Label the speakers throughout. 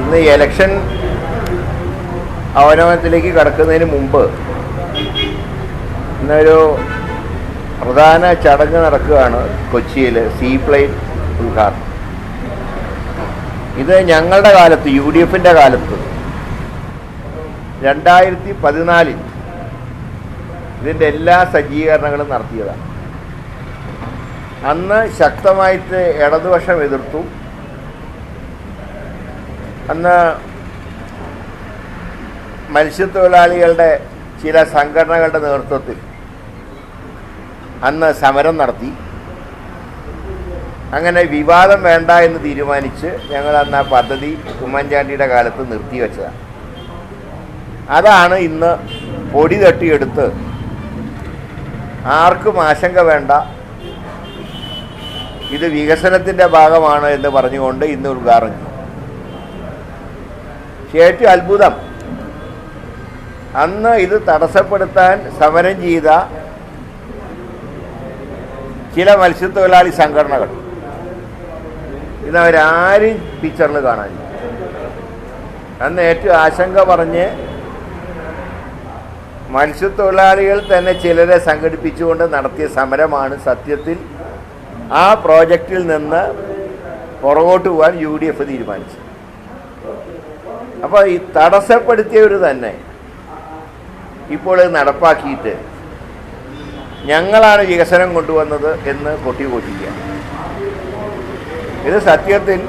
Speaker 1: ഇന്ന് എലക്ഷൻ അവനവനത്തിലേക്ക് കടക്കുന്നതിന് മുമ്പ് ഇന്നൊരു പ്രധാന ചടങ്ങ് നടക്കുകയാണ് കൊച്ചിയിൽ സീ പ്ലെയിൻ ഉദ്ഘാടനം. ഇത് ഞങ്ങളുടെ കാലത്ത് യു ഡി എഫിന്റെ കാലത്ത് രണ്ടായിരത്തി പതിനാലിൽ ഇതിന്റെ എല്ലാ സജ്ജീകരണങ്ങളും നടത്തിയതാണ്. അന്ന് ശക്തമായിട്ട് ഇടതുപക്ഷം എതിർത്തു. അന്ന് മത്സ്യത്തൊഴിലാളികളുടെ ചില സംഘടനകളുടെ നേതൃത്വത്തിൽ അന്ന് സമരം നടത്തി. അങ്ങനെ വിവാദം വേണ്ട എന്ന് തീരുമാനിച്ച് ഞങ്ങൾ അന്ന് ആ പദ്ധതി ഉമ്മൻചാണ്ടിയുടെ കാലത്ത് നിർത്തിവെച്ചതാണ് അതാണ് ഇന്ന് പൊടി തട്ടിയെടുത്ത് ആർക്കും ആശങ്ക വേണ്ട. ഇത് വികസനത്തിന്റെ ഭാഗമാണ് എന്ന് പറഞ്ഞുകൊണ്ട് ഇന്ന് ഉദ്ഘാടനം ഏറ്റവും അത്ഭുതം. അന്ന് ഇത് തടസ്സപ്പെടുത്താൻ സമരം ചെയ്ത ചില മത്സ്യത്തൊഴിലാളി സംഘടനകൾ. ഇന്ന് അവരാരും പിക്ചറിൽ കാണാനില്ല. അന്ന് ഏറ്റവും ആശങ്ക പറഞ്ഞ് മത്സ്യത്തൊഴിലാളികൾ തന്നെ ചിലരെ സംഘടിപ്പിച്ചുകൊണ്ട് നടത്തിയ സമരമാണ് സത്യത്തിൽ ആ പ്രോജക്റ്റിൽ നിന്ന് പുറകോട്ട് പോകാൻ യു ഡി എഫ് തീരുമാനിച്ചു അപ്പോൾ ഈ തടസ്സപ്പെടുത്തിയവർ തന്നെ ഇപ്പോൾ നടപ്പാക്കിയിട്ട് ഞങ്ങളാണ് വികസനം കൊണ്ടുവന്നത് എന്ന് കൊട്ടിഘോഷിക്കുക ഇത് സത്യത്തിൽ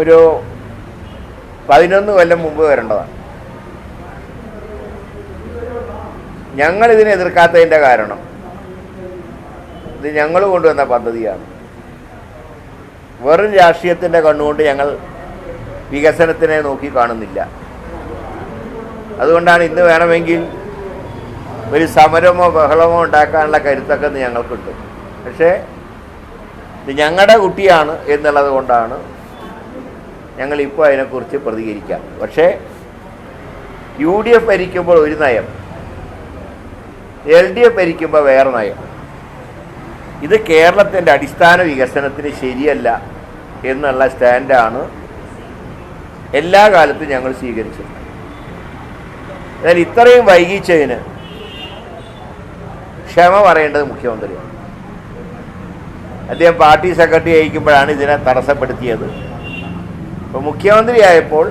Speaker 1: ഒരു പതിനൊന്ന് കൊല്ലം മുമ്പ് വരേണ്ടതാണ്. ഞങ്ങൾ ഇതിനെ എതിർക്കാത്തതിന്റെ കാരണം ഇത് ഞങ്ങൾ കൊണ്ടുവന്ന പദ്ധതിയാണ്. വെറും രാഷ്ട്രീയത്തിന്റെ കണ്ണുകൊണ്ട് ഞങ്ങൾ വികസനത്തിനെ നോക്കി കാണുന്നില്ല. അതുകൊണ്ടാണ് ഇന്ന് വേണമെങ്കിൽ ഒരു സമരമോ ബഹളമോ ഉണ്ടാക്കാനുള്ള കരുത്തൊക്കെ ഞങ്ങൾക്കുണ്ട്. പക്ഷേ ഇത് ഞങ്ങളുടെ കുട്ടിയാണ് എന്നുള്ളത് കൊണ്ടാണ് ഞങ്ങളിപ്പോൾ അതിനെക്കുറിച്ച് പ്രതികരിക്കാം. പക്ഷേ യു ഡി എഫ് ഭരിക്കുമ്പോൾ ഒരു നയം എൽ ഡി എഫ് ഭരിക്കുമ്പോൾ വേറെ നയം. ഇത് കേരളത്തിന്റെ അടിസ്ഥാന വികസനത്തിന് ശരിയല്ല എന്നുള്ള സ്റ്റാൻഡാണ് എല്ലാ കാലത്തും ഞങ്ങൾ സ്വീകരിച്ചത്. എന്നാൽ ഇത്രയും വൈകിച്ചതിന് ക്ഷമ പറയേണ്ടത് മുഖ്യമന്ത്രിയാണ്. അദ്ദേഹം പാർട്ടി സെക്രട്ടറി അയക്കുമ്പോഴാണ് ഇതിനെ തടസ്സപ്പെടുത്തിയത്. ഇപ്പോൾ മുഖ്യമന്ത്രിയായപ്പോൾ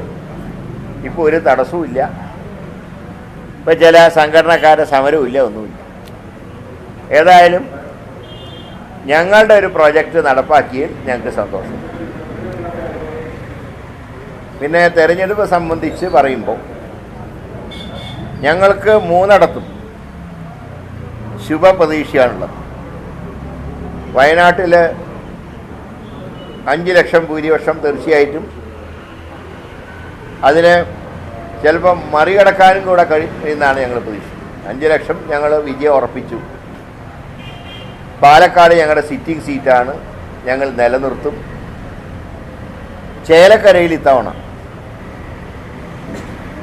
Speaker 1: ഇപ്പോൾ ഒരു തടസ്സവും ഇല്ല. ഇപ്പം ചില സംഘടനക്കാരുടെ സമരവും ഇല്ല ഒന്നുമില്ല. ഏതായാലും ഞങ്ങളുടെ ഒരു പ്രോജക്റ്റ് നടപ്പാക്കിയതിൽ ഞങ്ങൾക്ക് സന്തോഷം. പിന്നെ തെരഞ്ഞെടുപ്പ് സംബന്ധിച്ച് പറയുമ്പോൾ ഞങ്ങൾക്ക് മൂന്നിടത്തും ശുഭപ്രതീക്ഷയാണുള്ളത്. വയനാട്ടിൽ അഞ്ച് ലക്ഷം ഭൂരിപക്ഷം തീർച്ചയായിട്ടും. അതിന് ചിലപ്പം മറികടക്കാനും കൂടെ കഴിയുമെന്നാണ് ഞങ്ങൾ പ്രതീക്ഷ അഞ്ച് ലക്ഷം ഞങ്ങൾ വിജയം ഉറപ്പിച്ചു. പാലക്കാട് ഞങ്ങളുടെ സിറ്റിംഗ് സീറ്റാണ്. ഞങ്ങൾ നിലനിർത്തും. ചേലക്കരയിൽ ഇത്തവണ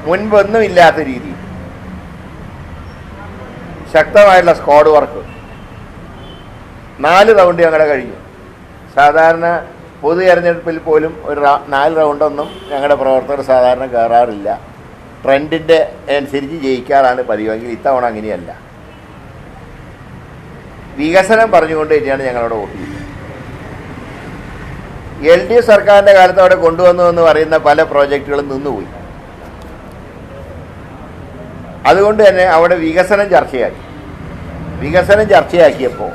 Speaker 1: മുൻപൊന്നും ഇല്ലാത്ത രീതി. ശക്തമായിട്ടുള്ള സ്ക്വാഡ് വർക്ക് നാല് റൗണ്ട് ഞങ്ങളുടെ കഴിഞ്ഞു. സാധാരണ പൊതു തെരഞ്ഞെടുപ്പിൽ പോലും ഒരു നാല് റൗണ്ടൊന്നും ഞങ്ങളുടെ പ്രവർത്തകർ സാധാരണ കയറാറില്ല ട്രെൻഡിന്റെ അനുസരിച്ച് ജയിക്കാറാണ് പതിവെങ്കിൽ ഇത്തവണ അങ്ങനെയല്ല. വികസനം പറഞ്ഞുകൊണ്ട് തന്നെയാണ് ഞങ്ങളവിടെ വോട്ട് ചെയ്യുന്നത്. എൽ ഡി എഫ് സർക്കാരിന്റെ കാലത്ത് അവിടെ കൊണ്ടുവന്നു എന്ന് പറയുന്ന പല പ്രോജക്റ്റുകളും നിന്നുപോയി. അതുകൊണ്ട് തന്നെ അവിടെ വികസനം ചർച്ചയാക്കി വികസനം ചർച്ചയാക്കിയപ്പോൾ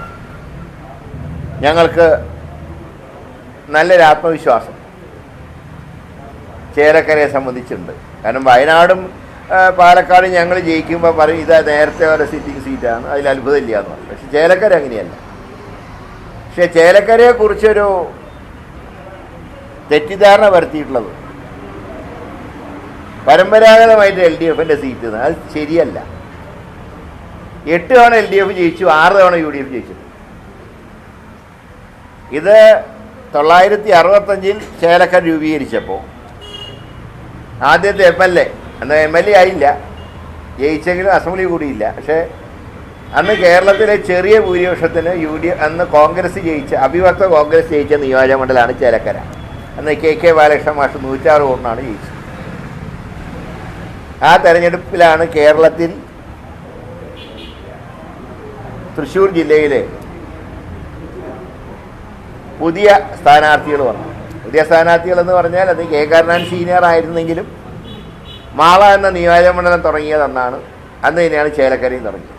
Speaker 1: ഞങ്ങൾക്ക് നല്ലൊരു ആത്മവിശ്വാസം ചേരക്കരയെ സംബന്ധിച്ചുണ്ട് കാരണം വയനാടും പാലക്കാട് ഞങ്ങൾ ജയിക്കുമ്പോൾ പറയും ഇതാ നേരത്തെ വരെ സിറ്റിംഗ് സീറ്റാണ് അതിൽ അത്ഭുതമില്ല എന്ന് പറയും. പക്ഷെ ചേലക്കര അങ്ങനെയല്ല. പക്ഷെ ചേലക്കരയെക്കുറിച്ചൊരു തെറ്റിദ്ധാരണ വരുത്തിയിട്ടുള്ളത് പരമ്പരാഗതമായിട്ട് എൽ ഡി എഫിന്റെ സീറ്റ് അത് ശരിയല്ല. എട്ട് തവണ എൽ ഡി എഫ് ജയിച്ചു ആറ് തവണ യു ഡി എഫ് ജയിച്ചു. ഇത് തൊള്ളായിരത്തി അറുപത്തഞ്ചിൽ ചേലക്കൻ രൂപീകരിച്ചപ്പോൾ ആദ്യത്തെ M L A M L A ആയില്ല. ജയിച്ചെങ്കിലും അസംബ്ലി കൂടിയില്ല. പക്ഷേ അന്ന് കേരളത്തിലെ ചെറിയ ഭൂരിപക്ഷത്തിന് യു ഡി അന്ന് കോൺഗ്രസ് ജയിച്ച അഭിവക്ത കോൺഗ്രസ് ജയിച്ച നിയോജകമണ്ഡലമാണ് ചേലക്കര. അന്ന് കെ കെ ബാലകൃഷ്ണ മാഷ് നൂറ്റാറ് വോട്ടിനാണ് ജയിച്ചത്. ആ തെരഞ്ഞെടുപ്പിലാണ് കേരളത്തിൽ തൃശ്ശൂർ ജില്ലയിലെ പുതിയ സ്ഥാനാർത്ഥികൾ വന്നു പുതിയ സ്ഥാനാർത്ഥികൾ എന്ന് പറഞ്ഞാൽ അത് കെ കരുണാൻ സീനിയർ ആയിരുന്നെങ്കിലും മാള എന്ന നിയോജകമണ്ഡലം തുടങ്ങിയതെന്നാണ് അന്ന് തന്നെയാണ് ചേലക്കരയും തുടങ്ങിയത്.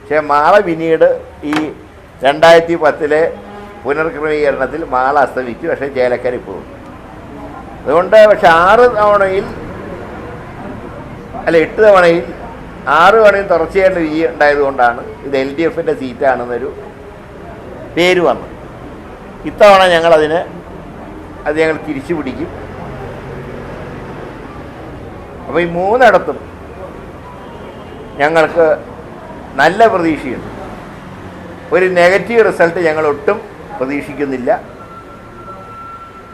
Speaker 1: പക്ഷേ മാള പിന്നീട് ഈ രണ്ടായിരത്തി പത്തിലെ പുനർക്രമീകരണത്തിൽ മാള അസ്തമിച്ചു പക്ഷേ ചേലക്കര ഇപ്പോഴും അതുകൊണ്ട് പക്ഷെ ആറ് തവണയിൽ അല്ല എട്ട് തവണയിൽ ആറ് തവണയും തുടർച്ചയായിട്ട് വിജയം ഉണ്ടായതുകൊണ്ടാണ് ഇത് എൽ ഡി എഫിന്റെ സീറ്റാണെന്നൊരു പേര് വന്നത്. ഇത്തവണ ഞങ്ങളതിന് അത് ഞങ്ങൾ തിരിച്ചു പിടിക്കും അപ്പോൾ ഈ മൂന്നിടത്തും ഞങ്ങൾക്ക് നല്ല പ്രതീക്ഷയുണ്ട്. ഒരു നെഗറ്റീവ് റിസൾട്ട് ഞങ്ങൾ ഒട്ടും പ്രതീക്ഷിക്കുന്നില്ല.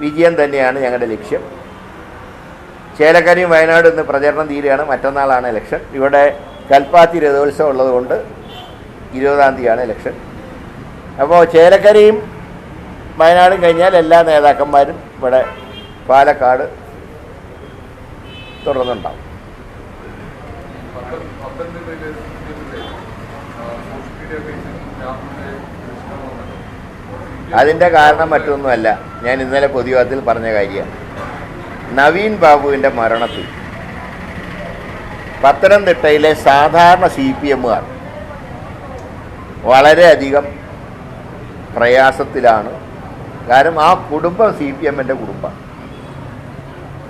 Speaker 1: വിജയം തന്നെയാണ് ഞങ്ങളുടെ ലക്ഷ്യം. ചേലക്കരയും വയനാട് ഇന്ന് പ്രചരണം തീരുകയാണ്. മറ്റന്നാളാണ് ഇലക്ഷൻ ഇവിടെ കൽപ്പാത്തി രഥോത്സവം ഉള്ളതുകൊണ്ട് ഇരുപതാം തീയതിയാണ് ഇലക്ഷൻ അപ്പോൾ ചേലക്കരയും വയനാടും കഴിഞ്ഞാൽ എല്ലാ നേതാക്കന്മാരും ഇവിടെ പാലക്കാട് തുടർന്നുണ്ടാവും. അതിന്റെ കാരണം മറ്റൊന്നുമല്ല. ഞാൻ ഇന്നലെ പൊതുയോഗത്തിൽ പറഞ്ഞ കാര്യമാണ്. നവീൻ ബാബുവിന്റെ മരണത്തിൽ. പത്തനംതിട്ടയിലെ സാധാരണ സി പി എമ്മുകാർ വളരെയധികം പ്രയാസത്തിലാണ്. കാരണം ആ കുടുംബം സി പി എമ്മിന്റെ കുടുംബമാണ്.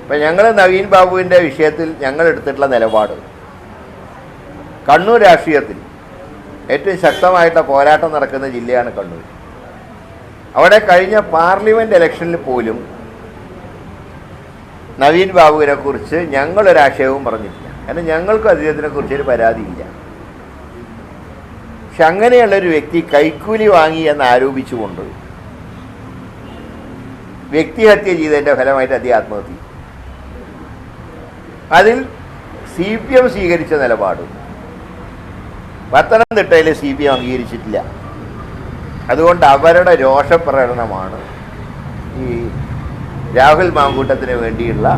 Speaker 1: ഇപ്പം ഞങ്ങൾ നവീൻ ബാബുവിന്റെ വിഷയത്തിൽ ഞങ്ങൾ എടുത്തിട്ടുള്ള നിലപാട്. കണ്ണൂർ രാഷ്ട്രീയത്തിൽ ഏറ്റവും ശക്തമായിട്ടുള്ള പോരാട്ടം നടക്കുന്ന ജില്ലയാണ് കണ്ണൂർ. അവിടെ കഴിഞ്ഞ പാർലമെന്റ് ഇലക്ഷനിൽ പോലും നവീൻ ബാബുവിനെ കുറിച്ച് ഞങ്ങളൊരാക്ഷേപവും പറഞ്ഞിട്ടില്ല. കാരണം ഞങ്ങൾക്ക് അദ്ദേഹത്തിനെ കുറിച്ച് ഒരു പരാതിയില്ല. പക്ഷെ അങ്ങനെയുള്ളൊരു വ്യക്തി കൈക്കൂലി വാങ്ങി എന്ന് ആരോപിച്ചുകൊണ്ട് വ്യക്തിഹത്യ ചെയ്തതിന്റെ ഫലമായിട്ട് അദ്ദേഹം ആത്മഹത്യ. അതിൽ സി പി എം സ്വീകരിച്ച നിലപാടും. പത്തനംതിട്ടയിൽ സി പി എം അംഗീകരിച്ചിട്ടില്ല. അതുകൊണ്ട് അവരുടെ രോഷപ്രകടനമാണ് ഈ രാഹുൽ മാങ്കൂട്ടത്തിന് വേണ്ടിയുള്ള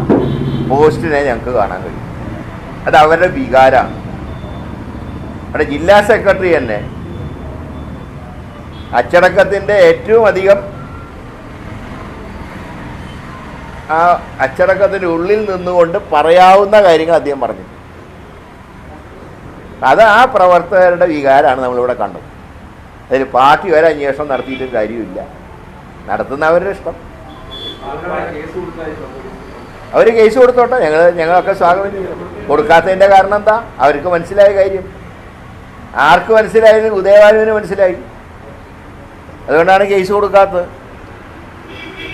Speaker 1: പോസ്റ്റിനെ ഞങ്ങൾക്ക് കാണാൻ കഴിയും. അത് അവരുടെ വികാരമാണ് അവിടെ ജില്ലാ സെക്രട്ടറി തന്നെ അച്ചടക്കത്തിന്റെ ഏറ്റവും അധികം ആ അച്ചടക്കത്തിന്റെ ഉള്ളിൽ നിന്നുകൊണ്ട് പറയാവുന്ന കാര്യങ്ങൾ അദ്ദേഹം പറഞ്ഞു. അത് ആ പ്രവർത്തകരുടെ വികാരമാണ് നമ്മളിവിടെ കണ്ടത്. അതിൽ പാർട്ടി വരെ അന്വേഷണം നടത്തിയിട്ടും കാര്യമില്ല നടത്തുന്ന അവരുടെ ഇഷ്ടം. അവർ കേസ് കൊടുത്തോട്ടെ? ഞങ്ങൾ ഞങ്ങളൊക്കെ സ്വാഗതം. ചെയ്യും കൊടുക്കാത്തതിന്റെ കാരണം എന്താ? അവർക്ക് മനസ്സിലായ കാര്യം. ആർക്ക് മനസ്സിലായത്? ഉദയവാനുവിന് മനസ്സിലായി. അതുകൊണ്ടാണ് കേസ് കൊടുക്കാത്തത്.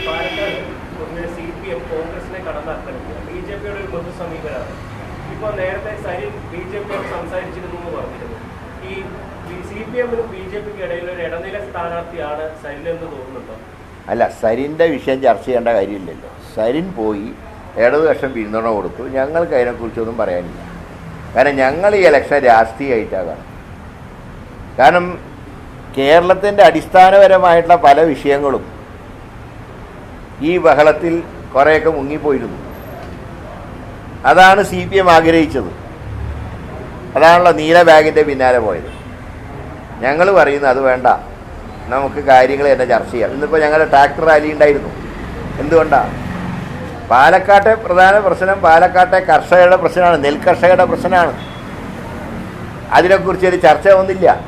Speaker 2: പാലക്കാട് പൊതുവെ സി പി എം കോൺഗ്രസിനെ കടന്നാക്രമിക്കുക ബി ജെ പിയുടെ ഒരു മൃദു സമീപനമാണ് ഇപ്പൊ നേരത്തെ സരിൻ ബി ജെ പിയോട് സംസാരിച്ചിരുന്നു എന്ന് പറഞ്ഞിരുന്നു ഈ സി പി എമ്മിനും ബി ജെ പിക്ക് ഇടയിൽ ഒരു ഇടനില സ്ഥാനാർത്ഥിയാണ് സരിൻ എന്ന് തോന്നുന്നുണ്ടോ?
Speaker 1: അല്ല സരിന്റെ വിഷയം ചർച്ച ചെയ്യേണ്ട കാര്യമില്ലല്ലോ. സരിൻ പോയി ഇടതുപക്ഷം പിന്തുണ കൊടുത്തു. ഞങ്ങൾക്ക് അതിനെക്കുറിച്ചൊന്നും പറയാനില്ല. കാരണം ഞങ്ങൾ ഈ ഇലക്ഷൻ രാഷ്ട്രീയമായിട്ടാണ് കാരണം കേരളത്തിന്റെ അടിസ്ഥാനപരമായിട്ടുള്ള പല വിഷയങ്ങളും ഈ ബഹളത്തിൽ കുറേയൊക്കെ മുങ്ങിപ്പോയിരുന്നു. അതാണ് സി പി എം ആഗ്രഹിച്ചത്. അതാണല്ലോ നീല ബാഗിന്റെ പിന്നാലെ പോയത്. ഞങ്ങൾ പറയുന്നത് അത് വേണ്ട. നമുക്ക് കാര്യങ്ങൾ തന്നെ ചർച്ച ചെയ്യാം. ഇന്നിപ്പോൾ ഞങ്ങളുടെ ട്രാക്ടർ റാലി ഉണ്ടായിരുന്നു. എന്തുകൊണ്ടാണ് പാലക്കാട്ടെ പ്രധാന പ്രശ്നം പാലക്കാട്ടെ കർഷകരുടെ പ്രശ്നമാണ് നെൽകർഷകരുടെ പ്രശ്നമാണ്. അതിനെക്കുറിച്ച് ഒരു ചർച്ച ഒന്നില്ല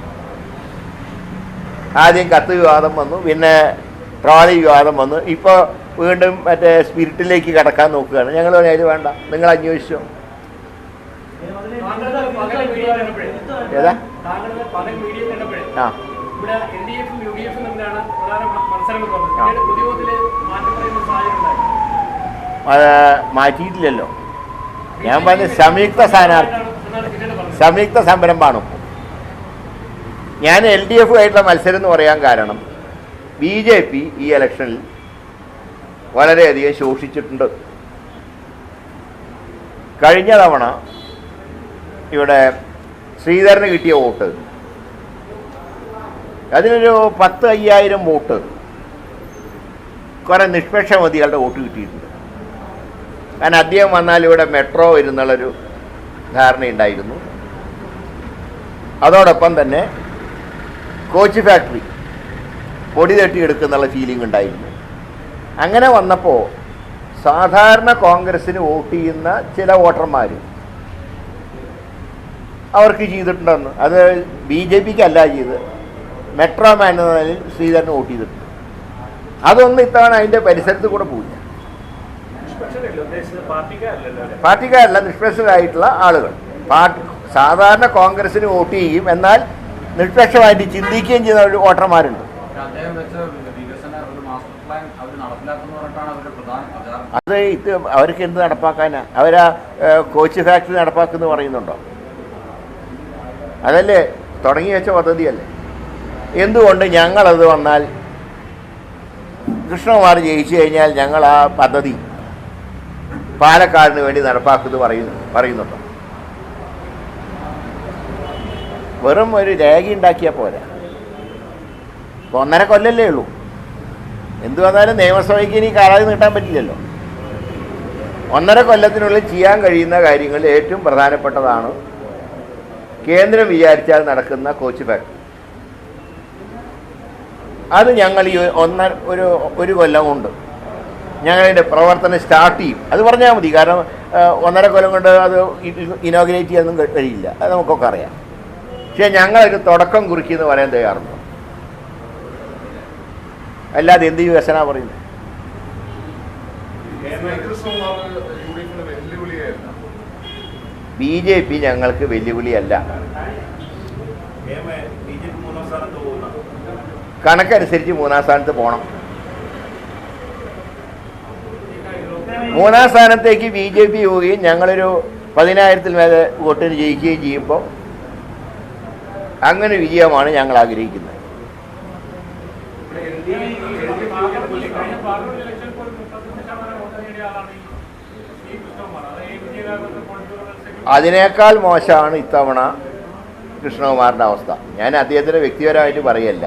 Speaker 1: ആദ്യം കത്ത് വിവാദം വന്നു പിന്നെ ട്രോളി വിവാദം വന്നു. ഇപ്പോൾ വീണ്ടും മറ്റേ സ്പിരിറ്റിലേക്ക് കടക്കാൻ നോക്കുകയാണ്. ഞങ്ങൾ പറഞ്ഞാൽ "ഇത് വേണ്ട. നിങ്ങൾ അന്വേഷിച്ചോ. ഏതാ? ആ.
Speaker 2: ഇവിടെ എൽ ഡി എഫും യു ഡി എഫും തമ്മിലാണ് പ്രധാന മ- മത്സരം എന്ന് പറഞ്ഞത്
Speaker 1: ആ.
Speaker 2: പിന്നീട് പൊതുയോഗത്തിൽ മാറ്റം പറയുന്ന സാഹചര്യം ഉണ്ടായി.
Speaker 1: അത് മാറ്റിയിട്ടില്ലല്ലോ. ഞാൻ പറഞ്ഞ സംയുക്ത സ്ഥാനാർത്ഥി സംയുക്ത സംരംഭമാണ് ഞാൻ എൽ ഡി എഫ് ആയിട്ടുള്ള മത്സരം എന്ന് പറയാൻ കാരണം ബി ജെ പി ഈ ഇലക്ഷനിൽ വളരെയധികം ശോഷിച്ചിട്ടുണ്ട്. കഴിഞ്ഞ തവണ ഇവിടെ ശ്രീധരന് കിട്ടിയ വോട്ട് അതിനൊരു പത്ത് അയ്യായിരം വോട്ട് കുറേ നിഷ്പക്ഷമതികളുടെ വോട്ട് കിട്ടിയിട്ടുണ്ട്. കാരണം അദ്ദേഹം വന്നാൽ ഇവിടെ മെട്രോ വരുന്നുള്ളൊരു ധാരണയുണ്ടായിരുന്നു. അതോടൊപ്പം തന്നെ കോച്ച് ഫാക്ടറി പൊടി തട്ടിയെടുക്കുന്നുള്ള ഫീലിംഗ് ഉണ്ടായിരുന്നു. അങ്ങനെ വന്നപ്പോൾ സാധാരണ കോൺഗ്രസ്സിന് വോട്ട് ചെയ്യുന്ന ചില വോട്ടർമാർ അവർക്ക് ചെയ്തിട്ടുണ്ടെന്ന്. അത് ബി ജെ പിക്ക് അല്ല ചെയ്ത് മെട്രോ മാൻ എന്ന നിലയിൽ ശ്രീധരന് വോട്ട് ചെയ്തിട്ടുണ്ട്. അതൊന്നും ഇത്തവണ അതിന്റെ പരിസരത്ത് കൂടെ പോയില്ല പാർട്ടിക്കാരല്ല നിഷ്പക്ഷരായിട്ടുള്ള ആളുകൾ. പാർട്ടി സാധാരണ കോൺഗ്രസിന് വോട്ട് ചെയ്യും എന്നാൽ നിഷ്പക്ഷമായിട്ട് ചിന്തിക്കുകയും ചെയ്യുന്ന ഒരു വോട്ടർമാരുണ്ട്. അത് ഇത് അവർക്ക് എന്ത് നടപ്പാക്കാനാ? അവരാ കോച്ച് ഫാക്ടറി നടപ്പാക്കുന്നു പറയുന്നുണ്ടോ? അതല്ലേ തുടങ്ങി വെച്ച പദ്ധതിയല്ലേ? എന്തുകൊണ്ട് ഞങ്ങളത് വന്നാൽ കൃഷ്ണകുമാർ ജയിച്ചു കഴിഞ്ഞാൽ ഞങ്ങൾ ആ പദ്ധതി പാലക്കാടിന് വേണ്ടി നടപ്പാക്കുന്നു പറയുന്നു പറയുന്നുണ്ടോ. വെറും ഒരു രേഖ ഉണ്ടാക്കിയാൽ പോരാ. ഒന്നര കൊല്ലല്ലേ ഉള്ളൂ. എന്തു വന്നാലും നിയമസഭയ്ക്ക് ഇനി കാലാവധി നീട്ടാൻ പറ്റില്ലല്ലോ. ഒന്നര കൊല്ലത്തിനുള്ളിൽ ചെയ്യാൻ കഴിയുന്ന കാര്യങ്ങളിൽ ഏറ്റവും പ്രധാനപ്പെട്ടതാണ് കേന്ദ്രം വിചാരിച്ചാൽ നടക്കുന്ന കോച്ച് ഫാക്ടറി അത് ഞങ്ങൾ ഈ ഒന്നര ഒരു ഒരു കൊല്ലം കൊണ്ട് ഞങ്ങളുടെ പ്രവർത്തനം സ്റ്റാർട്ട് ചെയ്യും. അത് പറഞ്ഞാൽ മതി. കാരണം ഒന്നര കൊല്ലം കൊണ്ട് അത് ഇനോഗ്രേറ്റ് ചെയ്യാനൊന്നും കഴി- കഴിയില്ല. അത് നമുക്കൊക്കെ അറിയാം. പക്ഷേ ഞങ്ങളൊരു തുടക്കം കുറിക്കുമെന്ന് പറയാൻ തയ്യാറുണ്ടോ. അല്ലാതെ എന്ത് വികസന പറയുന്നത്. ബി ജെ പി ഞങ്ങൾക്ക് വെല്ലുവിളിയല്ല.
Speaker 2: ബി ജെ പി മൂന്നാം സ്ഥാനത്ത് പോകുന്ന
Speaker 1: കണക്കനുസരിച്ച് മൂന്നാം സ്ഥാനത്ത് പോകണം മൂന്നാം സ്ഥാനത്തേക്ക് ബി ജെ പി പോവുകയും ഞങ്ങളൊരു പതിനായിരത്തിൽ മേലെ വോട്ടിന് ജയിക്കുകയും ചെയ്യുമ്പോൾ അങ്ങനെ വിജയമാണ് ഞങ്ങൾ ആഗ്രഹിക്കുന്നത്. അതിനേക്കാൾ മോശമാണ് ഇത്തവണ കൃഷ്ണകുമാറിന്റെ അവസ്ഥ. ഞാൻ അദ്ദേഹത്തിന്റെ വ്യക്തിപരമായിട്ട് പറയല്ല.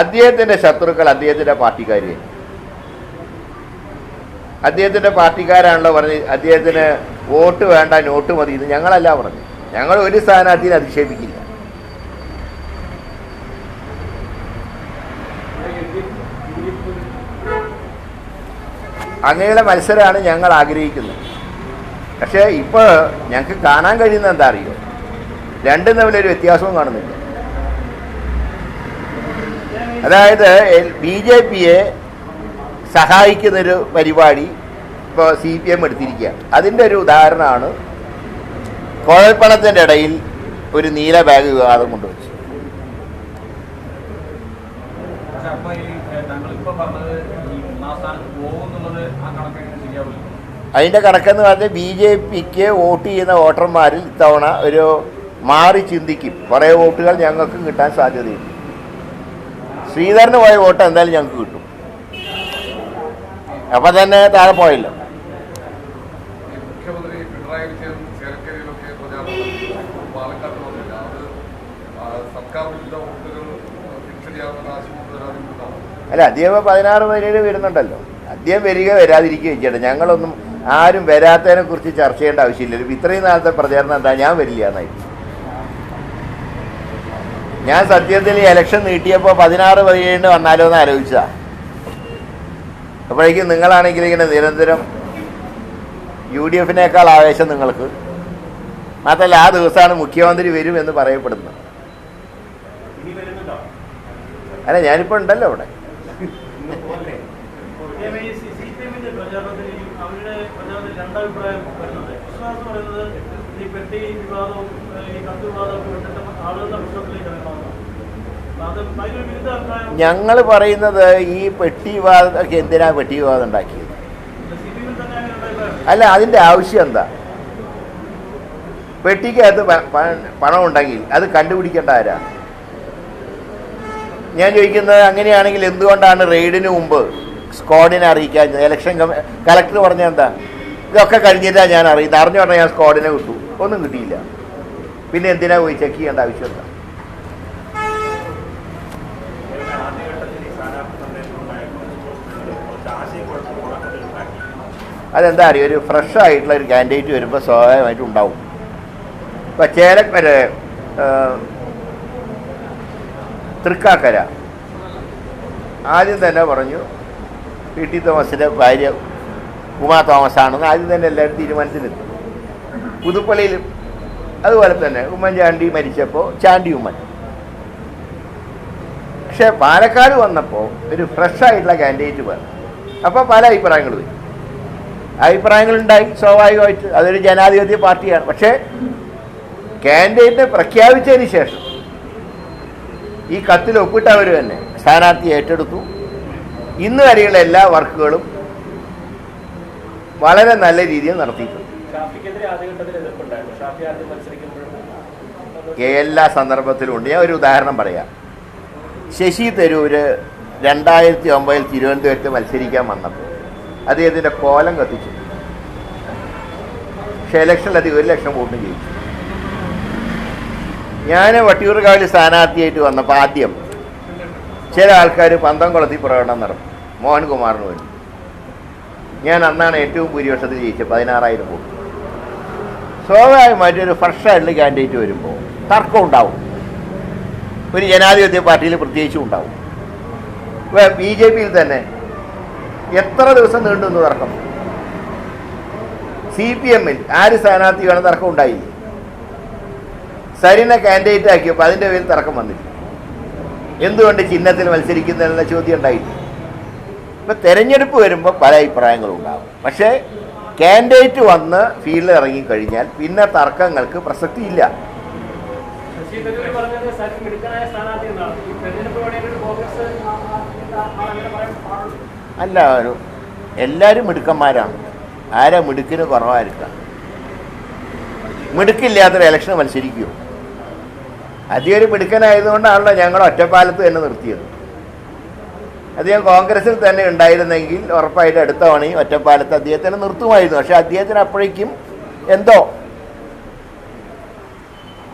Speaker 1: അദ്ദേഹത്തിന്റെ ശത്രുക്കൾ അദ്ദേഹത്തിന്റെ പാർട്ടിക്കാർ അദ്ദേഹത്തിന്റെ പാർട്ടിക്കാരാണല്ലോ പറഞ്ഞ് അദ്ദേഹത്തിന് വോട്ട് വേണ്ട നോട്ട് മതി ഇത് ഞങ്ങളല്ല പറഞ്ഞു. ഞങ്ങൾ ഒരു സ്ഥാനാർത്ഥിനെ അധിക്ഷേപിക്കില്ല. അങ്ങനെയുള്ള മത്സരമാണ് ഞങ്ങൾ ആഗ്രഹിക്കുന്നത്. പക്ഷേ ഇപ്പോൾ ഞങ്ങൾക്ക് കാണാൻ കഴിയുന്ന എന്താ അറിയോ? രണ്ടും തമ്മിലൊരു വ്യത്യാസവും കാണുന്നില്ല. അതായത് ബി ജെ പിയെ സഹായിക്കുന്നൊരു പരിപാടി ഇപ്പോൾ സി പി എം എടുത്തിരിക്കുക അതിന്റെ ഒരു ഉദാഹരണമാണ് കുഴൽപ്പണത്തിന്റെ ഇടയിൽ ഒരു നീല ബാഗ് വിവാദം കൊണ്ടുവച്ചു. അതിന്റെ കണക്കെന്ന് പറഞ്ഞാൽ ബി ജെ പിക്ക് വോട്ട് ചെയ്യുന്ന വോട്ടർമാരിൽ ഇത്തവണ ഒരു മാറി ചിന്തിക്കും. കുറേ വോട്ടുകൾ ഞങ്ങൾക്കും കിട്ടാൻ സാധ്യതയുണ്ട്. ശ്രീധരന് പോയ വോട്ട് എന്തായാലും ഞങ്ങൾക്ക് കിട്ടും. അപ്പം തന്നെ താഴെ പോയല്ലോ. അല്ല അദ്ദേഹം പതിനാറ് പതിനേഴ് വരുന്നുണ്ടല്ലോ. അദ്ദേഹം വരിക വരാതിരിക്കുകയും ചെയ്യട്ടെ. ഞങ്ങളൊന്നും ആരും വരാത്തതിനെ കുറിച്ച് ചർച്ച ചെയ്യേണ്ട ആവശ്യമില്ല. ഇത്രയും നാളത്തെ പ്രചാരണം എന്താ? ഞാൻ വരില്ല എന്നായിരുന്നു. ഞാൻ സത്യത്തിൽ ഇലക്ഷൻ നീട്ടിയപ്പോൾ പതിനാറ് പതിനേഴിന് വന്നാലോ എന്ന് ആലോചിച്ചതാ. അപ്പോഴേക്കും നിങ്ങളാണെങ്കിൽ ഇങ്ങനെ നിരന്തരം യു ഡി എഫിനേക്കാൾ ആവേശം നിങ്ങൾക്ക്. മാത്രമല്ല ആ ദിവസമാണ് മുഖ്യമന്ത്രി വരും എന്ന് പറയപ്പെടുന്നത്. അല്ല ഞാനിപ്പോൾ ഉണ്ടല്ലോ അവിടെ.
Speaker 3: അവരുടെ പറയുന്നത് ഈ പെട്ടി വിവാദവും ഈ കത്ത് വിവാദവും ആളുകളുടെ പ്രശ്നത്തിലേക്ക് അത്
Speaker 1: ഞങ്ങൾ പറയുന്നത് ഈ പെട്ടി വിവാദമൊക്കെ എന്തിനാ പെട്ടി വിവാദം ഉണ്ടാക്കിയത്? അല്ല അതിന്റെ ആവശ്യം എന്താ? പെട്ടിക്ക് പ- പണം ഉണ്ടെങ്കിൽ അത് കണ്ടുപിടിക്കേണ്ട ആരാ? ഞാൻ ചോദിക്കുന്നത് അങ്ങനെയാണെങ്കിൽ എന്തുകൊണ്ടാണ് റെയ്ഡിന് മുമ്പ് സ്ക്വാഡിനെ അറിയിക്കാൻ ഇലക്ഷൻ കമ്മ- കലക്ടർ പറഞ്ഞ എന്താ? ഇതൊക്കെ കഴിഞ്ഞിട്ടാണ് ഞാൻ അറിയുന്നത്. അറിഞ്ഞു പറഞ്ഞാൽ ഞാൻ സ്ക്വാഡിനെ വിട്ടു. ഒന്നും കിട്ടിയില്ല. പിന്നെ എന്തിനാ പോയി ചെക്ക് ചെയ്യേണ്ട
Speaker 3: ആവശ്യമില്ല.
Speaker 1: അതെന്താ അറിയോ? ഒരു ഫ്രഷ് ആയിട്ടുള്ള ഒരു കാൻഡിഡേറ്റ് വരുമ്പോൾ സ്വാഭാവികമായിട്ടും ഉണ്ടാവും. ഇപ്പം ചേല ആ, തൃക്കാക്കര. ആദ്യം തന്നെ പറഞ്ഞു പി ടി തോമസിന്റെ ഭാര്യ ഉമാ തോമസ് ആണെന്ന് ആദ്യം തന്നെ എല്ലാവരും തീരുമാനത്തിലെത്തി പുതുപ്പള്ളിയിലും അതുപോലെ തന്നെ ഉമ്മൻചാണ്ടി മരിച്ചപ്പോൾ ചാണ്ടി ഉമ്മൻ. പക്ഷേ പാലക്കാട് വന്നപ്പോൾ ഒരു ഫ്രഷ് ആയിട്ടുള്ള കാൻഡിഡേറ്റ് വേണം. അപ്പോൾ പല അഭിപ്രായങ്ങൾ വരും. അഭിപ്രായങ്ങളുണ്ടായി സ്വാഭാവികമായിട്ട് അതൊരു ജനാധിപത്യ പാർട്ടിയാണ്. പക്ഷേ കാൻഡിഡേറ്റിനെ പ്രഖ്യാപിച്ചതിന് ശേഷം ഈ കത്തിൽ ഒപ്പിട്ടവർ തന്നെ സ്ഥാനാർത്ഥി ഏറ്റെടുത്തു. ഇന്ന് വരെയുള്ള എല്ലാ വർക്കുകളും വളരെ നല്ല രീതിയിൽ നടത്തിയിട്ടുണ്ട്. എല്ലാ സന്ദർഭത്തിലും ഉണ്ട് ഞാൻ ഒരു ഉദാഹരണം പറയാം. ശശി തരൂര് രണ്ടായിരത്തി ഒമ്പതിൽ തിരുവനന്തപുരത്ത് മത്സരിക്കാൻ വന്നപ്പോൾ അദ്ദേഹത്തിന്റെ കോലം കത്തിച്ചു. പക്ഷേ ഇലക്ഷനിലധികം ഒരു ലക്ഷം വോട്ടും ജയിച്ചു. ഞാൻ വട്ടിയൂർക്കാവിൽ സ്ഥാനാർത്ഥിയായിട്ട് വന്നപ്പോൾ ആദ്യം ചില ആൾക്കാർ പന്തംകുളത്തിൽ പ്രകടനം നടന്നു മോഹൻകുമാറിന് വേണ്ടി. ഞാൻ അന്നാണ് ഏറ്റവും ഭൂരിപക്ഷത്തിൽ ജയിച്ചത് പതിനാറായിരം വോട്ട്. സ്വാഭാവികമായിട്ട് ഒരു ഫ്രഷ് ആയിട്ടുള്ള കാൻഡിഡേറ്റ് വരുമ്പോൾ തർക്കം ഉണ്ടാവും. ഒരു ജനാധിപത്യ പാർട്ടിയിൽ പ്രത്യേകിച്ചും ഉണ്ടാവും. ബി ജെ പിയിൽ തന്നെ എത്ര ദിവസം നീണ്ടു നിന്ന് തർക്കം? സി പി എമ്മിൽ ആര് സ്ഥാനാർത്ഥി വേണം തർക്കം ഉണ്ടായി? സരിനെ കാൻഡിഡേറ്റ് ആക്കിയപ്പോൾ അതിന്റെ പേരിൽ തർക്കം വന്നില്ല. എന്തുകൊണ്ട് ചിഹ്നത്തിൽ മത്സരിക്കുന്നതെന്ന ചോദ്യം ഉണ്ടായില്ല. ഇപ്പം തെരഞ്ഞെടുപ്പ് വരുമ്പോൾ പല അഭിപ്രായങ്ങളും ഉണ്ടാകും പക്ഷേ കാൻഡിഡേറ്റ് വന്ന് ഫീൽഡിൽ ഇറങ്ങിക്കഴിഞ്ഞാൽ പിന്നെ തർക്കങ്ങൾക്ക് പ്രസക്തിയില്ല. അല്ല ഒരു എല്ലാവരും മിടുക്കന്മാരാണ്. ആരാ മിടുക്കിന് കുറവായിരിക്കാം? മിടുക്കില്ലാത്തൊരു ഇലക്ഷന് മത്സരിക്കുമോ അധികം ഒരു മിടുക്കനായതുകൊണ്ടാണല്ലോ ഞങ്ങൾ ഒറ്റപ്പാലത്ത് തന്നെ നിർത്തിയത്. അദ്ദേഹം കോൺഗ്രസിൽ തന്നെ ഉണ്ടായിരുന്നെങ്കിൽ ഉറപ്പായിട്ട് അടുത്ത തവണയും ഒറ്റപ്പാലത്ത് അദ്ദേഹത്തിനെ നിർത്തുമായിരുന്നു. പക്ഷെ അദ്ദേഹത്തിന് അപ്പോഴേക്കും എന്തോ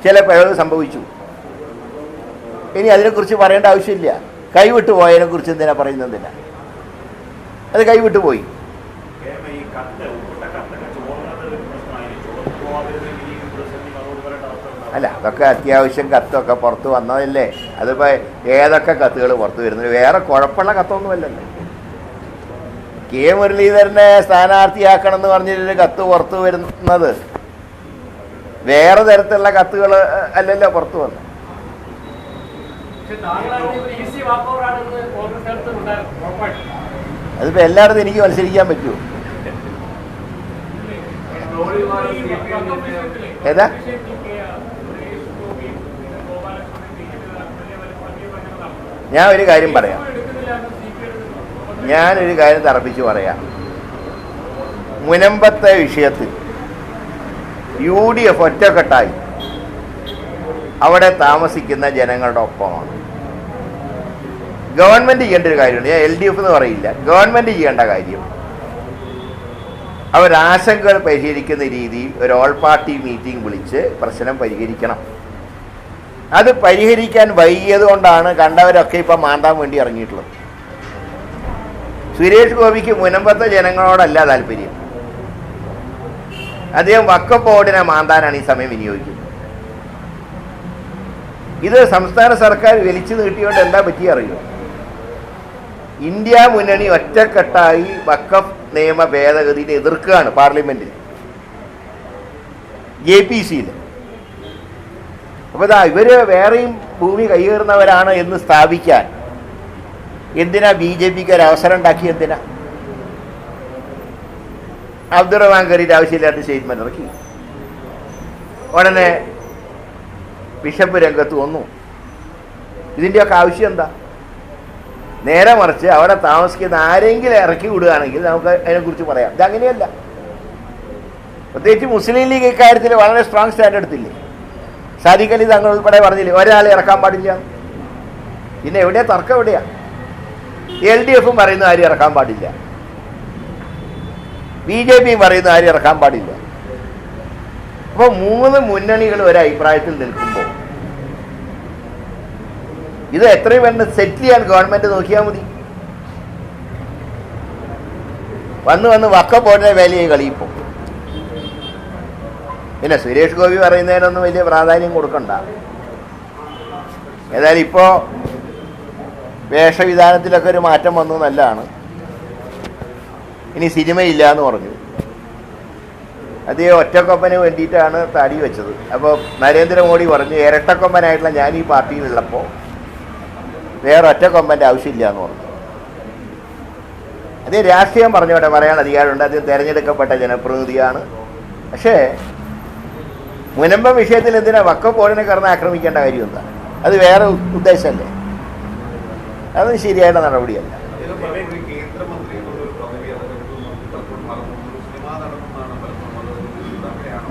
Speaker 1: ചില പിഴവ് സംഭവിച്ചു. ഇനി അതിനെക്കുറിച്ച് പറയേണ്ട ആവശ്യമില്ല. കൈവിട്ടു പോയതിനെ കുറിച്ച് എന്തിനാ പറയുന്നതിനാ അത് കൈവിട്ടു പോയി
Speaker 3: കേരളം ഈ കത്ത് ഉൾപ്പെട്ട കത്തൊക്കെ ചോർന്നത് ഒരു പ്രശ്നമായി ചോർന്നു പോവാതിരുന്നെങ്കിൽ ഈ പ്രതിസന്ധി മറുപടി പറയേണ്ട അവസ്ഥ ഉണ്ടാവും
Speaker 1: അല്ല അതൊക്കെ അത്യാവശ്യം കത്തൊക്കെ പുറത്ത് വന്നതല്ലേ? അതിപ്പോൾ ഏതൊക്കെ കത്തുകൾ പുറത്ത് വരുന്നത്? വേറെ കുഴപ്പമുള്ള കത്തൊന്നുമല്ലല്ലോ. കെ മുരളീധരനെ സ്ഥാനാർത്ഥിയാക്കണം എന്ന് പറഞ്ഞിട്ടൊരു കത്ത് പുറത്ത് വരുന്നത്. വേറെ തരത്തിലുള്ള കത്തുകൾ അല്ലല്ലോ പുറത്ത്
Speaker 2: വന്നു അതിപ്പോ
Speaker 1: അതിപ്പോൾ എല്ലായിടത്തും എനിക്ക് മത്സരിക്കാൻ പറ്റുമോ ഏതാ? ഞാൻ ഒരു കാര്യം പറയാം. ഞാനൊരു കാര്യം തറപ്പിച്ച് പറയാം. മുനമ്പത്തെ വിഷയത്തിൽ യു ഡി എഫ് ഒറ്റക്കെട്ടായി. അവിടെ താമസിക്കുന്ന ജനങ്ങളുടെ ഒപ്പമാണ്. ഗവൺമെന്റ് ചെയ്യേണ്ട ഒരു കാര്യമുണ്ട്. ഞാൻ എൽ ഡി എഫ് എന്ന് പറയില്ല. ഗവൺമെന്റ് ചെയ്യേണ്ട കാര്യം. അവരാശങ്കകൾ പരിഹരിക്കുന്ന രീതിയിൽ ഒരു ഓൾ പാർട്ടി മീറ്റിംഗ് വിളിച്ച് പ്രശ്നം പരിഹരിക്കണം. അത് പരിഹരിക്കാൻ വൈകിയത് കൊണ്ടാണ് കണ്ടവരൊക്കെ ഇപ്പം മാന്താൻ വേണ്ടി ഇറങ്ങിയിട്ടുള്ളത്. സുരേഷ് ഗോപിക്ക് മുനമ്പത്തെ ജനങ്ങളോടല്ല താല്പര്യം. അദ്ദേഹം വക്കപ്പോടിനെ ബോർഡിനെ മാന്താനാണ് ഈ സമയം വിനിയോഗിക്കുന്നത്. ഇത് സംസ്ഥാന സർക്കാർ വലിച്ചു നീട്ടിയോണ്ട് എന്താ പറ്റി അറിയോ? ഇന്ത്യ മുന്നണി ഒറ്റക്കെട്ടായി വക്കഫ് നിയമ ഭേദഗതിയെ എതിർക്കുകയാണ് പാർലമെന്റിൽ. ജെ പി സിയിൽ അപ്പോൾ ഇതാ ഇവർ വേറെയും ഭൂമി കൈയേറുന്നവരാണ് എന്ന് സ്ഥാപിക്കാൻ എന്തിനാ ബി ജെ പിക്ക് ഒരു അവസരം ഉണ്ടാക്കി എന്തിനാ? അബ്ദുറഹ്മാൻ കരീന്റെ ആവശ്യമില്ലാത്ത സ്റ്റേറ്റ്മെന്റ് ഇറക്കി. ഉടനെ ബിഷപ്പ് രംഗത്ത് വന്നു. ഇതിന്റെയൊക്കെ ആവശ്യം എന്താ? നേരെ മറിച്ച് അവിടെ താമസിക്കുന്ന ആരെങ്കിലും ഇറക്കി വിടുകയാണെങ്കിൽ നമുക്ക് അതിനെക്കുറിച്ച് പറയാം. ഇതങ്ങനെയല്ല. പ്രത്യേകിച്ച് മുസ്ലിം ലീഗ് ഇക്കാര്യത്തിൽ വളരെ സ്ട്രോങ് സ്റ്റാൻഡ് എടുത്തില്ലേ? അലി തങ്ങൾ ഉൾപ്പെടെ പറഞ്ഞില്ലേ ഒരാളെ ഇറക്കാൻ പാടില്ല. പിന്നെ എവിടെയാ? തർക്കം എവിടെയാ? എൽ ഡി എഫും പറയുന്ന ആരും ഇറക്കാൻ പാടില്ല. ബി ജെ പിയും പറയുന്ന ആരും ഇറക്കാൻ പാടില്ല. അപ്പോൾ മൂന്ന് മുന്നണികൾ ഒരു അഭിപ്രായത്തിൽ നിൽക്കുമ്പോൾ ഇത് എത്രയും വേണ്ട സെറ്റിൽ ചെയ്യാൻ ഗവൺമെന്റ് നോക്കിയാൽ മതി. വന്ന് വന്ന് വക്ക പോലെ വേലയെ കളിയിപ്പോൾ പിന്നെ സുരേഷ് ഗോപി പറയുന്നതിനൊന്നും വലിയ പ്രാധാന്യം കൊടുക്കണ്ട. ഏതായാലും ഇപ്പോൾ വേഷവിധാനത്തിലൊക്കെ ഒരു മാറ്റം വന്നു നല്ലതാണ്. ഇനി സിനിമയില്ല എന്ന് പറഞ്ഞു. അദ്ദേഹം ഒറ്റക്കൊമ്പന് വേണ്ടിയിട്ടാണ് താടി വെച്ചത്. അപ്പോൾ നരേന്ദ്രമോദി പറഞ്ഞു ഇരട്ടക്കൊമ്പനായിട്ടുള്ള ഞാൻ ഈ പാർട്ടിയിലുള്ളപ്പോൾ വേറെ ഒറ്റക്കൊമ്പന്റെ ആവശ്യമില്ല എന്ന് പറഞ്ഞു. അദ്ദേഹം രാഷ്ട്രീയം പറഞ്ഞോട്ടെ പറയാൻ അധികാരമുണ്ട്. അദ്ദേഹം തിരഞ്ഞെടുക്കപ്പെട്ട ജനപ്രതിനിധിയാണ്. പക്ഷേ മുനമ്പം വിഷയത്തിൽ എന്തിനാ വക്ക പോലിനെ കടന്ന് ആക്രമിക്കേണ്ട കാര്യം എന്താ? അത് വേറെ ഉദ്ദേശമല്ലേ? അത് ശരിയായ നടപടിയല്ല.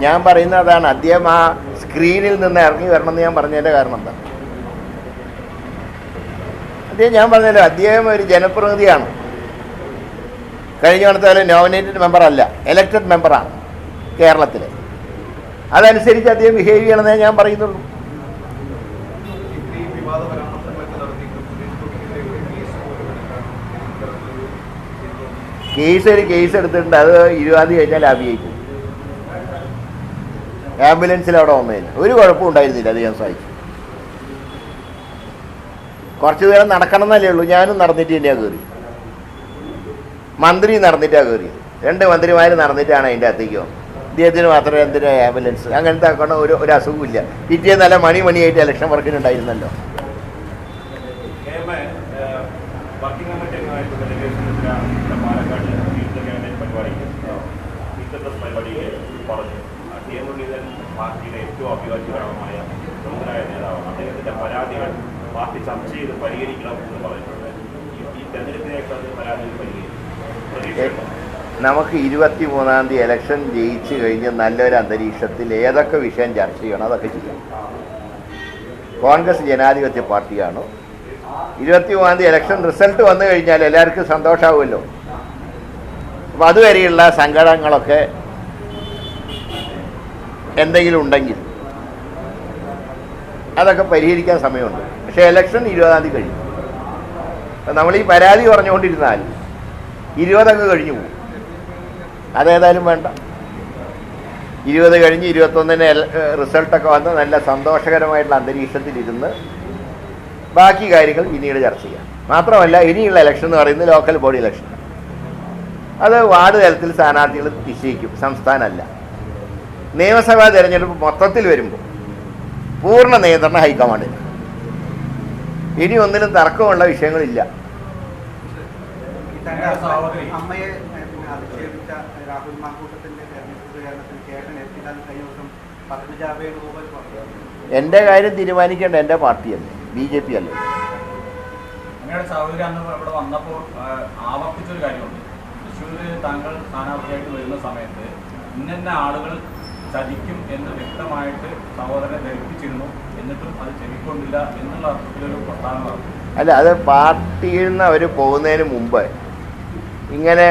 Speaker 1: ഞാൻ പറയുന്ന അതാണ്. അദ്ദേഹം ആ സ്ക്രീനിൽ നിന്ന് ഇറങ്ങി വരണമെന്ന് ഞാൻ പറഞ്ഞതിന്റെ കാരണം എന്താ? അദ്ദേഹം ഞാൻ പറഞ്ഞല്ലോ അദ്ദേഹം ഒരു ജനപ്രതിനിധിയാണ്. കഴിഞ്ഞ തവണത്തെ നോമിനേറ്റഡ് മെമ്പർ അല്ല എലക്റ്റഡ് മെമ്പറാണ് കേരളത്തിൽ അതനുസരിച്ച് അദ്ദേഹം ബിഹേവ് ചെയ്യണമെന്നേ ഞാൻ പറയുന്നുള്ളൂ.
Speaker 4: കേസ്
Speaker 1: ഒരു കേസ് എടുത്തിട്ടുണ്ട്. അത് ഇരുപതാം തീയതി കഴിഞ്ഞാൽ ലാഭിയായി ആംബുലൻസിൽ അവിടെ വന്നതിന് ഒരു കുഴപ്പം ഉണ്ടായിരുന്നില്ല അത് ഞാൻ സഹായിച്ചു കുറച്ചു നേരം നടക്കണം എന്നല്ലേ ഉള്ളൂ. ഞാനും നടന്നിട്ട് തന്നെയാണ് കയറി മന്ത്രി നടന്നിട്ടാണ് കയറി രണ്ട് മന്ത്രിമാർ നടന്നിട്ടാണ് അതിന്റെ അകത്തേക്ക് വന്നത്. ഇദ്ദേഹത്തിന് മാത്രമേ എന്തിനാ ആംബുലൻസ് അങ്ങനത്തെ ആക്കണം ഒരു ഒരു അസുഖമില്ല പിറ്റേ നല്ല മണി മണിയായിട്ട് ഇലക്ഷൻ വർക്കിനുണ്ടായിരുന്നല്ലോ
Speaker 5: പാർട്ടി ചർച്ച ചെയ്ത് പരിഹരിക്കണം എന്ന് പറഞ്ഞിട്ടുണ്ട്. ഈ- തെരഞ്ഞെടുപ്പിനേക്കാൾ പരാതികൾ പരിഹരിക്കും.
Speaker 1: നമുക്ക് ഇരുപത്തി മൂന്നാം തീയതി ഇലക്ഷൻ ജയിച്ചു കഴിഞ്ഞ് നല്ലൊരു അന്തരീക്ഷത്തിൽ ഏതൊക്കെ വിഷയം ചർച്ച ചെയ്യണം അതൊക്കെ ചെയ്യാം. കോൺഗ്രസ് ജനാധിപത്യ പാർട്ടിയാണ്. ഇരുപത്തി മൂന്നാം തീയതി ഇലക്ഷൻ റിസൾട്ട് വന്നു കഴിഞ്ഞാൽ എല്ലാവർക്കും സന്തോഷമാവുമല്ലോ അപ്പം അതുവരെയുള്ള സങ്കടങ്ങളൊക്കെ എന്തെങ്കിലും ഉണ്ടെങ്കിൽ അതൊക്കെ പരിഹരിക്കാൻ സമയമുണ്ട്. പക്ഷേ ഇലക്ഷൻ ഇരുപതാം തീയതി കഴിഞ്ഞു. നമ്മൾ ഈ പരാതി പറഞ്ഞുകൊണ്ടിരുന്നാൽ ഇരുപതൊക്കെ കഴിഞ്ഞു പോകും. അതേതായാലും വേണ്ട. ഇരുപത് കഴിഞ്ഞ് ഇരുപത്തൊന്നിന് റിസൾട്ടൊക്കെ വന്ന് നല്ല സന്തോഷകരമായിട്ടുള്ള അന്തരീക്ഷത്തിലിരുന്ന് ബാക്കി കാര്യങ്ങൾ പിന്നീട് ചർച്ച ചെയ്യാം. മാത്രമല്ല ഇനിയുള്ള ഇലക്ഷൻ എന്ന് പറയുന്നത് ലോക്കൽ ബോഡി ഇലക്ഷൻ അത് വാർഡ് തലത്തിൽ സ്ഥാനാർത്ഥികൾ നിശ്ചയിക്കും സംസ്ഥാനമല്ല. നിയമസഭാ തെരഞ്ഞെടുപ്പ് മൊത്തത്തിൽ വരുമ്പോൾ പൂർണ നിയന്ത്രണം ഹൈക്കമാൻഡിന്. ഇനി ഒന്നിലും തർക്കമുള്ള വിഷയങ്ങളില്ല.
Speaker 6: രാഹുൽ മാങ്കൂട്ടത്തിന്റെ തെരഞ്ഞെടുപ്പ് എത്തിക്കാൻ കഴിഞ്ഞ ദിവസം
Speaker 1: എന്റെ കാര്യം തീരുമാനിക്കേണ്ട എന്റെ പാർട്ടിയല്ലേ ബി ജെ പി അല്ലേ?
Speaker 7: അങ്ങയുടെ സഹോദരി അന്ന് ഇവിടെ വന്നപ്പോൾ ആ, ആവർത്തിച്ചൊരു കാര്യമുണ്ട്. താങ്കൾ സ്ഥാനാർത്ഥിയായിട്ട് വരുന്ന സമയത്ത് ഇന്ന ആളുകൾ ചതിക്കും എന്ന് വ്യക്തമായിട്ട് സഹോദരനെ ധരിപ്പിച്ചിരുന്നു. എന്നിട്ടും അത് ചെവിക്കൊണ്ടില്ല എന്നുള്ള അർത്ഥത്തിലൊരു പ്രസ്താവന
Speaker 1: അല്ല അത് പാർട്ടിയിൽ നിന്ന് അവർ പോകുന്നതിന് മുമ്പ് ഇങ്ങനെ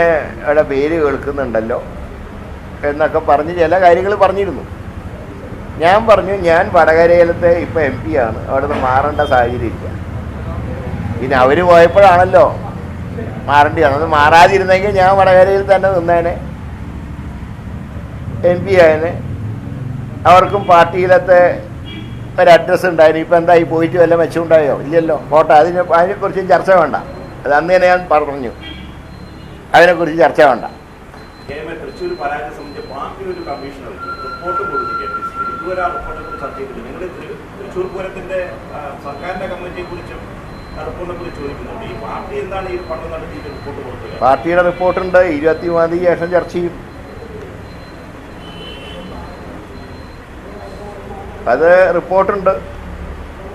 Speaker 1: അവിടെ പേര് കേൾക്കുന്നുണ്ടല്ലോ എന്നൊക്കെ പറഞ്ഞ് ചില കാര്യങ്ങൾ പറഞ്ഞിരുന്നു. ഞാൻ പറഞ്ഞു ഞാൻ വടകരയിലത്തെ ഇപ്പം എം പി ആണ്. അവിടെ നിന്ന് മാറേണ്ട സാഹചര്യം ഇല്ല. പിന്നെ അവർ പോയപ്പോഴാണല്ലോ മാറേണ്ടി അത് മാറാതിരുന്നെങ്കിൽ ഞാൻ വടകരയിൽ തന്നെ നിന്നേനെ. M P ആയനെ. അവർക്കും പാർട്ടിയിലത്തെ ഒരു അഡ്രസ്സ് ഉണ്ടായിരുന്നു. ഇപ്പം എന്തായി? പോയിട്ട് വല്ല മെച്ചമുണ്ടായോ ഇല്ലല്ലോ. പോട്ടെ. അതിനെ അതിനെക്കുറിച്ച് ചർച്ച വേണ്ട. അത് അന്ന് തന്നെ ഞാൻ പറഞ്ഞു. അതിനെക്കുറിച്ച് ചർച്ച വേണ്ട.
Speaker 5: ഇതുവരെ കുറിച്ച് ചർച്ച വേണ്ട
Speaker 1: പാർട്ടിയുടെ റിപ്പോർട്ടുണ്ട് ഇരുപത്തി മൂന്നാം തീയതി ശേഷം ചർച്ച ചെയ്യും. അത് റിപ്പോർട്ടുണ്ട്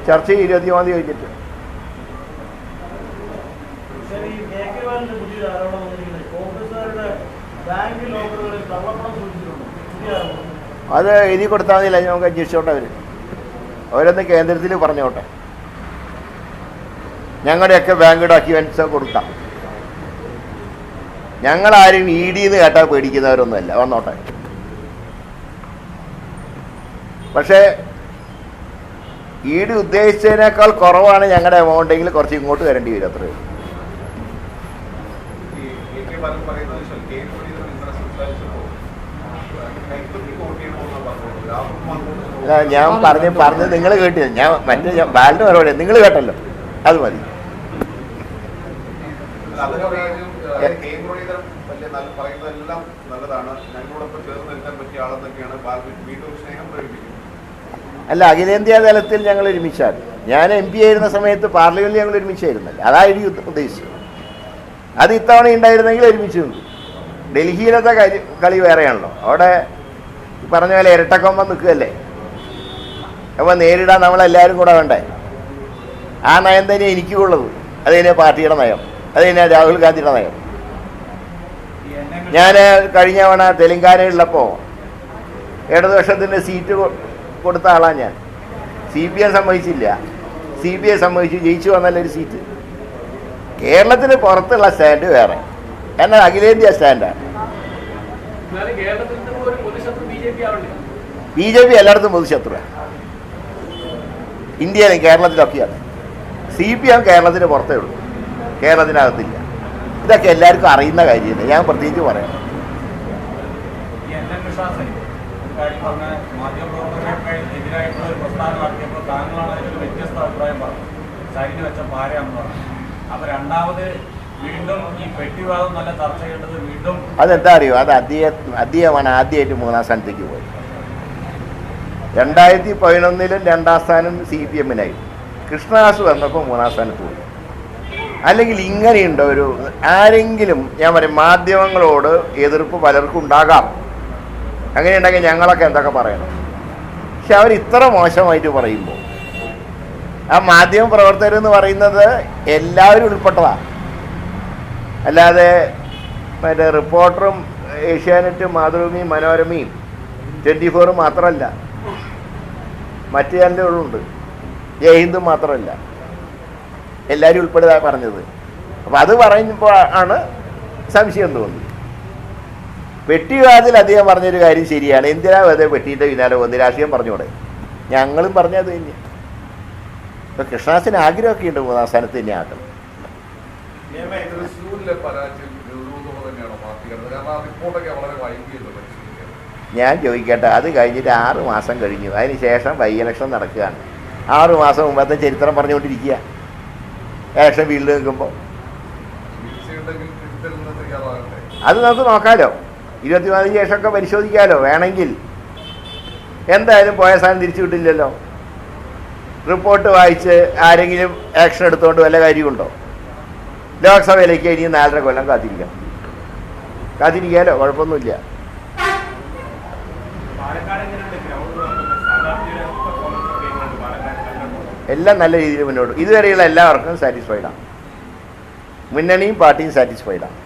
Speaker 1: ചർച്ച ചെയ്യും ഇരുപത്തി മൂന്നാം തീയതി കഴിഞ്ഞിട്ട്
Speaker 3: ശരി, ഈ കെ കെ ബാലന്റെ പുതിയൊരു ആരോപണം വന്നിരിക്കുന്നത് കോൺഗ്രസുകാരുടെ ബാങ്ക് ലോക്കറുകളിൽ കള്ളപ്പണം സൂക്ഷിച്ചിട്ടുണ്ട് പുതിയ ആരോപണം
Speaker 1: അത് എഴുതി കൊടുത്താൽ മതിയില്ല നമുക്ക് അന്വേഷിച്ചോട്ടെ അവർ അവരൊന്ന് കേന്ദ്രത്തിൽ പറഞ്ഞോട്ടെ. ഞങ്ങളുടെയൊക്കെ ബാങ്ക് ഡോക്യുമെന്റ്സ് കൊടുക്കാം. ഞങ്ങളാരും ഇ ഡി എന്ന് കേട്ടാൽ പേടിക്കുന്നവരൊന്നുമല്ല. വന്നോട്ടെ. പക്ഷേ ഇ ഡി ഉദ്ദേശിച്ചതിനേക്കാൾ കുറവാണ് ഞങ്ങളുടെ എമൗണ്ട് എങ്കിൽ കുറച്ച് ഇങ്ങോട്ട് വരേണ്ടി വരും അത്രയും
Speaker 4: ഈ എ കെ ബാലൻ പറയുന്നത്
Speaker 8: എന്താണെന്ന് വെച്ചാൽ കെ മുരളീധരൻ ഇന്നലെ സംസാരിച്ചപ്പോൾ കൈപ്പറ്റി വോട്ട് ചെയ്യണമെന്നാണ് പറഞ്ഞത് രാഹുൽ മാങ്കൂട്ടത്തിൽ
Speaker 1: അല്ല ഞാൻ പറഞ്ഞ് പറഞ്ഞ് നിങ്ങൾ കേട്ടില്ല ഞാൻ മറ്റേ ഞാൻ ബാലിന്റെ മറുപടി നിങ്ങൾ കേട്ടല്ലോ. അത് മതി. അല്ല അഖിലേന്ത്യാ തലത്തിൽ ഞങ്ങൾ ഒരുമിച്ചാണ്. ഞാൻ എം പി ആയിരുന്ന സമയത്ത് പാർലമെന്റിൽ ഞങ്ങൾ ഒരുമിച്ചായിരുന്നല്ലോ? അതായിരിക്കും ഉദ്ദേശിച്ചത്. അത് ഇത്തവണ ഉണ്ടായിരുന്നെങ്കിൽ ഒരുമിച്ച് നിന്നു. ഡൽഹിയിലത്തെ കളി വേറെയാണല്ലോ. അവിടെ പറഞ്ഞ പോലെ ഇരട്ടക്കൊമ്പം നിൽക്കുകയല്ലേ? അപ്പോൾ നേരിടാൻ നമ്മളെല്ലാവരും കൂടെ വേണ്ടേ? ആ നയം തന്നെ എനിക്കുള്ളത്. അത് തന്നെ പാർട്ടിയുടെ നയം. അത് തന്നെ രാഹുൽ ഗാന്ധിയുടെ നയം. ഞാൻ കഴിഞ്ഞ തവണ തെലങ്കാനയിലുള്ളപ്പോൾ ഇടതുപക്ഷത്തിന്റെ സീറ്റ് കൊടുത്ത ആളാണ് ഞാൻ. സി പി എം സമ്മതിച്ചില്ല. സി പി എം സമ്മതിച്ചു. ജയിച്ചു വന്നല്ല ഒരു സീറ്റ്. കേരളത്തിന് പുറത്തുള്ള സ്റ്റാൻഡ് വേറെ. എന്നാൽ അഖിലേന്ത്യാ സ്റ്റാൻഡാണ്
Speaker 2: ബി ജെ പി
Speaker 1: എല്ലായിടത്തും പൊതുശത്രുവാണ് ഇന്ത്യയിലും കേരളത്തിലൊക്കെയാണ്. സി പി എം കേരളത്തിന് പുറത്തേ ഉള്ളൂ. കേരളത്തിനകത്തില്ല. ഇതൊക്കെ എല്ലാവർക്കും അറിയുന്ന കാര്യമാണ് ഞാൻ പ്രത്യേകിച്ച് പറയാം. അതെന്താ അറിയോ? അത് അദ്ദേഹം അദ്ദേഹമാണ് ആദ്യമായിട്ട് മൂന്നാം സ്ഥാനത്തേക്ക് പോയത്. രണ്ടായിരത്തി പതിനൊന്നിലും രണ്ടാം സ്ഥാനം സി പി എമ്മിനായി. കൃഷ്ണദാസ് വന്നപ്പോൾ മൂന്നാം സ്ഥാനത്ത് പോയി. അല്ലെങ്കിൽ ഇങ്ങനെയുണ്ട് ഒരു ആരെങ്കിലും ഞാൻ പറയും മാധ്യമങ്ങളോട് എതിർപ്പ് പലർക്കും ഉണ്ടാകാം. അങ്ങനെയുണ്ടെങ്കിൽ ഞങ്ങളൊക്കെ എന്തൊക്കെ പറയണം? പക്ഷെ അവർ ഇത്ര മോശമായിട്ട് പറയുമ്പോൾ ആ മാധ്യമ പ്രവർത്തകരെന്ന് പറയുന്നത് എല്ലാവരും ഉൾപ്പെട്ടതാണ് അല്ലാതെ മറ്റേ റിപ്പോർട്ടറും ഏഷ്യാനെറ്റും മാതൃഭൂമിയും മനോരമയും ട്വന്റി ഫോറും മാത്രമല്ല. മറ്റു ചാനലുകളുണ്ട് ജയ്ഹിന്ദും മാത്രമല്ല. എല്ലാവരും ഉൾപ്പെടെ പറഞ്ഞത്. അപ്പം അത് പറയുമ്പോൾ ആണ് സംശയം തോന്നി വെട്ടിവാതിൽ അദ്ദേഹം പറഞ്ഞൊരു കാര്യം ശരിയാണ്. എന്തിനാ വെറുതെ വെട്ടിയിട്ട് പിന്നാലെ വന്ന് രാഷ്ട്രീയം പറഞ്ഞോടെ? ഞങ്ങളും പറഞ്ഞത് തന്നെ ഇപ്പം കൃഷ്ണദാസിന് ആഗ്രഹമൊക്കെ ഉണ്ട് മൂന്നാം സ്ഥാനത്ത് തന്നെ ആക്കണം
Speaker 4: പരാജയം
Speaker 1: ഞാൻ ചോദിക്കട്ടെ അത് കഴിഞ്ഞിട്ട് ആറ് മാസം കഴിഞ്ഞു. അതിന് ശേഷം ബൈ ഇലക്ഷൻ നടക്കുകയാണ്. ആറ് മാസം മുമ്പത്തെ ചരിത്രം പറഞ്ഞുകൊണ്ടിരിക്കുക. ഇലക്ഷൻ വീട്ടിൽ നിൽക്കുമ്പോൾ അത് നമുക്ക് നോക്കാമല്ലോ ഇരുപത്തിനാലിന് ശേഷമൊക്കെ പരിശോധിക്കാമല്ലോ വേണമെങ്കിൽ. എന്തായാലും പോയ സാധനം തിരിച്ചു വിട്ടില്ലല്ലോ റിപ്പോർട്ട് വായിച്ച് ആരെങ്കിലും ആക്ഷൻ എടുത്തുകൊണ്ട് വല്ല കാര്യമുണ്ടോ? ലോക്സഭയിലേക്ക് ഇനി നാലര കൊല്ലം കാത്തിരിക്കാം. കാത്തിരിക്കാമല്ലോ കുഴപ്പമൊന്നുമില്ല. എല്ലാം നല്ല രീതിയിൽ മുന്നോട്ട് ഇതുവരെയുള്ള എല്ലാവർക്കും സാറ്റിസ്ഫൈഡാണ് മുന്നണിയും പാർട്ടിയും സാറ്റിസ്ഫൈഡാണ്